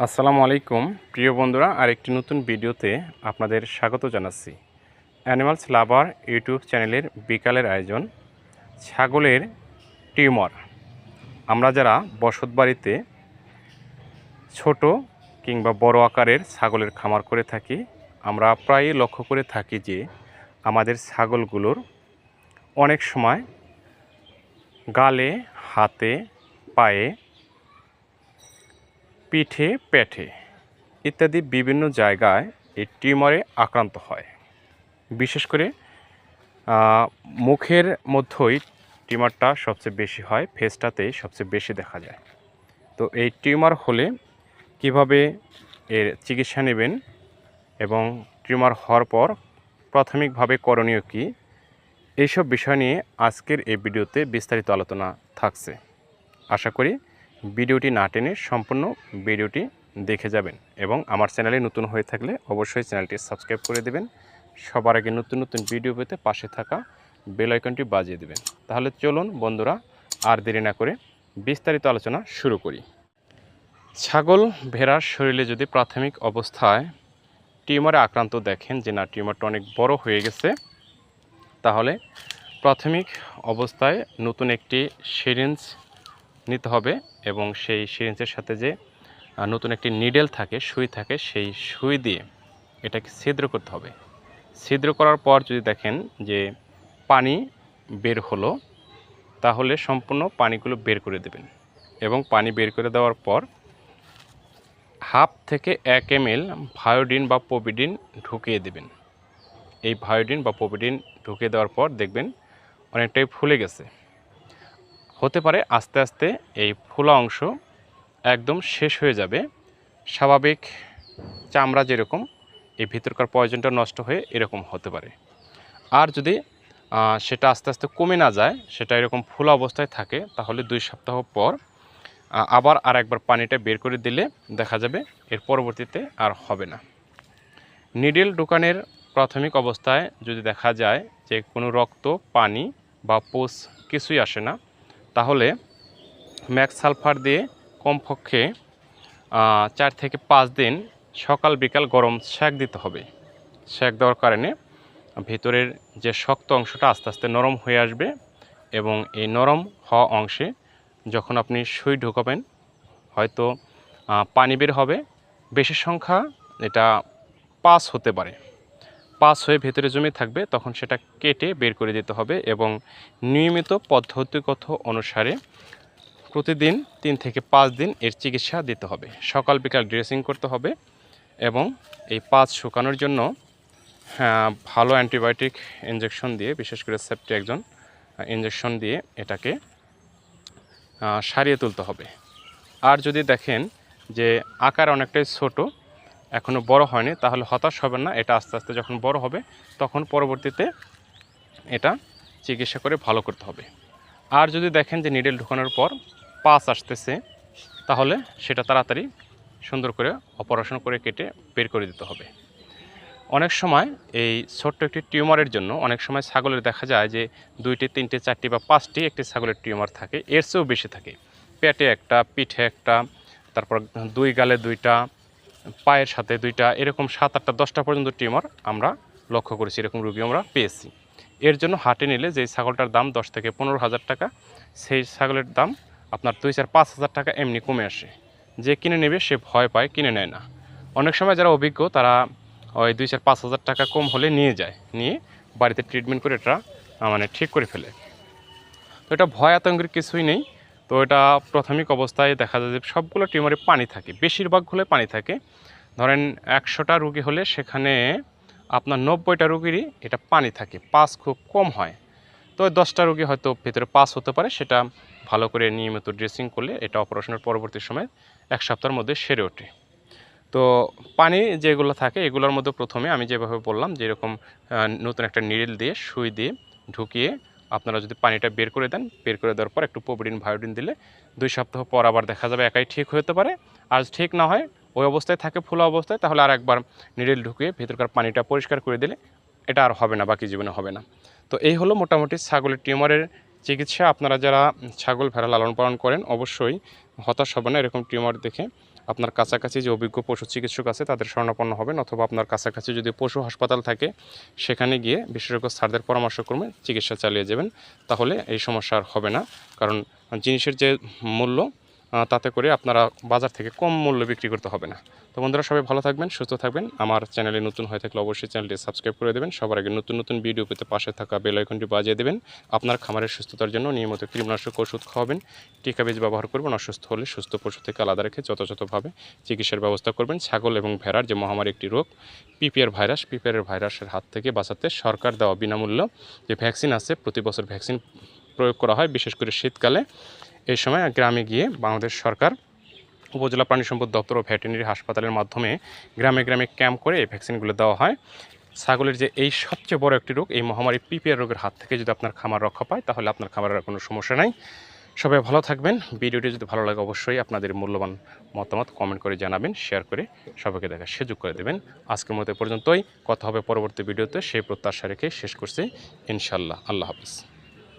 আসসালামু আলাইকুম। প্রিয় বন্ধুরা, আরেকটি নতুন ভিডিওতে আপনাদের স্বাগত জানাচ্ছি। অ্যানিমালস লাভার ইউটিউব চ্যানেলের বিকালের আয়োজন, ছাগলের টিউমার। আমরা যারা বসত বাড়িতে ছোট কিংবা বড় আকারের ছাগলের খামার করে থাকি, আমরা প্রায়ই লক্ষ্য করে থাকি যে আমাদের ছাগলগুলোর অনেক সময় গালে, হাতে, পায়ে পিঠে পেটে ইত্যাদি বিভিন্ন জায়গায় এই টিউমারে আক্রান্ত হয়। বিশেষ করে মুখের মধ্যেই টিউমারটা সবচেয়ে বেশি হয়, ফেসটাতে সবচেয়ে বেশি দেখা যায়। তো এই টিউমার হলে কীভাবে এর চিকিৎসা নেবেন এবং টিউমার হওয়ার পর প্রাথমিকভাবে করণীয় কী, এইসব বিষয় নিয়ে আজকের এই ভিডিওতে বিস্তারিত আলোচনা থাকছে। আশা করি ভিডিওটি না টেনে সম্পূর্ণ ভিডিওটি দেখে যাবেন এবং আমার চ্যানেলে নতুন হয়ে থাকলে অবশ্যই চ্যানেলটি সাবস্ক্রাইব করে দেবেন। সবার আগে নতুন নতুন ভিডিও পেতে পাশে থাকা বেল আইকনটি বাজিয়ে দেবেন। তাহলে চলুন বন্ধুরা, আর দেরি না করে বিস্তারিত আলোচনা শুরু করি। ছাগল ভেড়ার শরীরে যদি প্রাথমিক অবস্থায় টিউমারে আক্রান্ত দেখেন, যে না, টিউমারটা অনেক বড় হয়ে গেছে, তাহলে প্রাথমিক অবস্থায় নতুন একটি সিরিঞ্জ নিতে হবে। এবং সেই সিরিঞ্জের সাথে যে নতুন একটি নিডেল থাকে, সুই থাকে, সেই সুই দিয়ে এটাকে ছিদ্র করতে হবে। ছিদ্র করার পর যদি দেখেন যে পানি বের হলো, তাহলে সম্পূর্ণ পানিগুলো বের করে দেবেন। এবং পানি বের করে দেওয়ার পর হাফ থেকে এক এম এল ভায়োডিন বা পোভিডিন ঢুকিয়ে দেবেন। এই ভায়োডিন বা পোভিডিন ঢুকিয়ে দেওয়ার পর দেখবেন অনেকটাই ফুলে গেছে। হতে পারে আস্তে আস্তে এই ফোলা অংশ একদম শেষ হয়ে যাবে। স্বাভাবিক চামড়া যেরকম, এই ভিতরকার পয়জনটা নষ্ট হয়ে এরকম হতে পারে। আর যদি সেটা আস্তে আস্তে কমে না যায়, সেটা এরকম ফোলা অবস্থায় থাকে, তাহলে দুই সপ্তাহ পর আবার আর একবার পানিটা বের করে দিলে দেখা যাবে এর পরবর্তীতে আর হবে না। নিডেল দোকানের প্রাথমিক অবস্থায় যদি দেখা যায় যে কোনো রক্ত, পানি বা পোষ কিছুই আসে না তাহলে ম্যাক্স সালফার দিয়ে কমপক্ষে চার থেকে পাঁচ দিন সকাল বিকাল গরম সেক দিতে হবে। সেক দেওয়ার কারণে ভিতরের যে শক্ত অংশটা আস্তে আস্তে নরম হয়ে আসবে এবং এই নরম হওয়া অংশে যখন আপনি সুই ঢুকাবেন, হয়তো পানি বের হবে। বেশি সংখ্যা এটা পাস হতে পারে। পাস হয়ে ভেতরে জমে থাকবে তখন সেটা কেটে বের করে দিতে হবে এবং নিয়মিত পদ্ধতিগত অনুসারে প্রতিদিন তিন থেকে পাঁচ দিন এর চিকিৎসা দিতে হবে। সকাল বিকাল ড্রেসিং করতে হবে এবং এই পাঁচ শুকানোর জন্য হ্যাঁ, ভালো অ্যান্টিবায়োটিক ইঞ্জেকশন দিয়ে বিশেষ করে সেফটি একজন ইঞ্জেকশন দিয়ে এটাকে সারিয়ে তুলতে হবে। আর যদি দেখেন যে আকার অনেকটাই ছোট এখনও বড় হয়নি, তাহলে হতাশ হবেন না, এটা আস্তে আস্তে যখন বড় হবে, তখন পরবর্তীতে এটা চিকিৎসা করে ভালো করতে হবে। আর যদি দেখেন যে নিডেল ঢুকানোর পর পাস আসতেছে, তাহলে সেটা তাড়াতাড়ি সুন্দর করে অপারেশন করে কেটে বের করে দিতে হবে। অনেক সময় এই ছোট্ট একটি টিউমারের জন্য অনেক সময় ছাগলের দেখা যায় যে দুইটি, তিনটে, চারটি বা পাঁচটি একটি ছাগলের টিউমার থাকে, এর চেয়েও বেশি থাকে। পেটে একটা, পিঠে একটা, তারপর দুই গালে দুইটা পায়ের সাথে দুইটা, এরকম সাত আটটা, দশটা পর্যন্ত টিউমার আমরা লক্ষ্য করেছি, এরকম রুগী আমরা পেয়েছি। এর জন্য হাটে নিলে যে ছাগলটার দাম দশ থেকে পনেরো হাজার টাকা, সেই ছাগলের দাম আপনার দুই চার পাঁচ হাজার টাকা এমনি কমে আসে। যে কিনে নেবে সে ভয় পায়, কিনে নেয় না। অনেক সময় যারা অভিজ্ঞ, তারা ওই দুই চার পাঁচ হাজার টাকা কম হলে নিয়ে যায়, নিয়ে বাড়িতে ট্রিটমেন্ট করে এটা মানে ঠিক করে ফেলে। তো এটা ভয় আতঙ্কের কিছুই নেই। তো এটা প্রাথমিক অবস্থায় দেখা যায় যে সবগুলো টিউমারে পানি থাকে, বেশিরভাগ হলে পানি থাকে। ধরেন একশোটা রুগী হলে সেখানে আপনার নব্বইটা রুগীরই এটা পানি থাকে, পাস খুব কম হয়। তো দশটা রুগী হয়তো ভেতরে পাস হতে পারে, সেটা ভালো করে নিয়মিত ড্রেসিং করলে এটা অপারেশনের পরবর্তী সময় এক সপ্তাহের মধ্যে সেরে ওঠে। তো পানি যেগুলো থাকে, এগুলোর মধ্যে প্রথমে আমি যেভাবে বললাম যেরকম নতুন একটা নিডেল দিয়ে, সুই দিয়ে ঢুকিয়ে আপনারা যদি পানিটা বের করে দেন, বের করে দেওয়ার পর একটু পোবিডিন ভায়োডিন দিলে দুই সপ্তাহ পর আবার দেখা যাবে একাই ঠিক হতে পারে। আর ঠিক না হয় ওই অবস্থায় থাকে ফোলা অবস্থায়, তাহলে আর একবার নিডেল ঢুকিয়ে ভেতরকার পানিটা পরিষ্কার করে দিলে এটা আর হবে না, বাকি জীবনে হবে না। তো এই হলো মোটামুটি ছাগলের টিউমারের চিকিৎসা। আপনারা যারা ছাগল ভেড়া লালন পালন করেন, অবশ্যই হতাশ হবে না, এরকম টিউমার দেখে। আপনার কাছাকাছি যে অভিজ্ঞ পশু চিকিৎসক আছে, তাদের স্বর্ণাপন্ন হবেন অথবা আপনার কাছাকাছি যদি পশু হাসপাতাল থাকে, সেখানে গিয়ে বিশেষজ্ঞ স্যারদের পরামর্শক্রমে চিকিৎসা চালিয়ে যাবেন। তাহলে এই সমস্যা আর হবে না। কারণ জিনিসের যে মূল্য তাতে করে আপনারা বাজার থেকে কম মূল্যে বিক্রি করতে হবে না। তো বন্ধুরা, সবাই ভালো থাকবেন, সুস্থ থাকবেন। আমার চ্যানেলে নতুন হয়ে থাকলে অবশ্যই চ্যানেলটি সাবস্ক্রাইব করে দেবেন। সবার আগে নতুন নতুন ভিডিও পেতে পাশে থাকা বেল আইকনটি বাজিয়ে দেবেন। আপনার খামারের সুস্থতার জন্য নিয়মিত কীটনাশক ওষুধ খাওয়াবেন। টিকা বীজ ব্যবহার করবেন, অসুস্থ হলে সুস্থ পশু থেকে আলাদা রেখে যথাযথভাবে চিকিৎসার ব্যবস্থা করবেন। ছাগল এবং ভেড়ার যে মহামারী একটি রোগ, পিপিআর ভাইরাস, পিপিআর ভাইরাসের হাত থেকে বাঁচাতে সরকার দেওয়া বিনামূল্য যে ভ্যাকসিন আছে, প্রতি বছর ভ্যাকসিন প্রয়োগ করা হয়, বিশেষ করে শীতকালে। এই সময় গ্রামে গিয়ে বাংলাদেশ সরকার, উপজেলা প্রাণী সম্পদ দপ্তর ও ভেটেরিনারি হাসপাতালের মাধ্যমে গ্রামে গ্রামে ক্যাম্প করে এই ভ্যাকসিনগুলো দেওয়া হয়। ছাগলের যে এই সবচেয়ে বড় একটি রোগ, এই মহামারী পিপিআর রোগের হাত থেকে যদি আপনার খামার রক্ষা পায়, তাহলে আপনার খামারের কোনো সমস্যা নাই। সবাই ভালো থাকবেন। ভিডিওটি যদি ভালো লাগে, অবশ্যই আপনাদের মূল্যবান মতামত কমেন্ট করে জানাবেন, শেয়ার করে সবাইকে দেখার সুযোগ করে দেবেন। আজকের মতো পর্যন্তই। কথা হবে পরবর্তী ভিডিওতে। সেই প্রত্যাশা রেখে শেষ করছি। ইনশাল্লাহ আল্লাহ হাফিজ।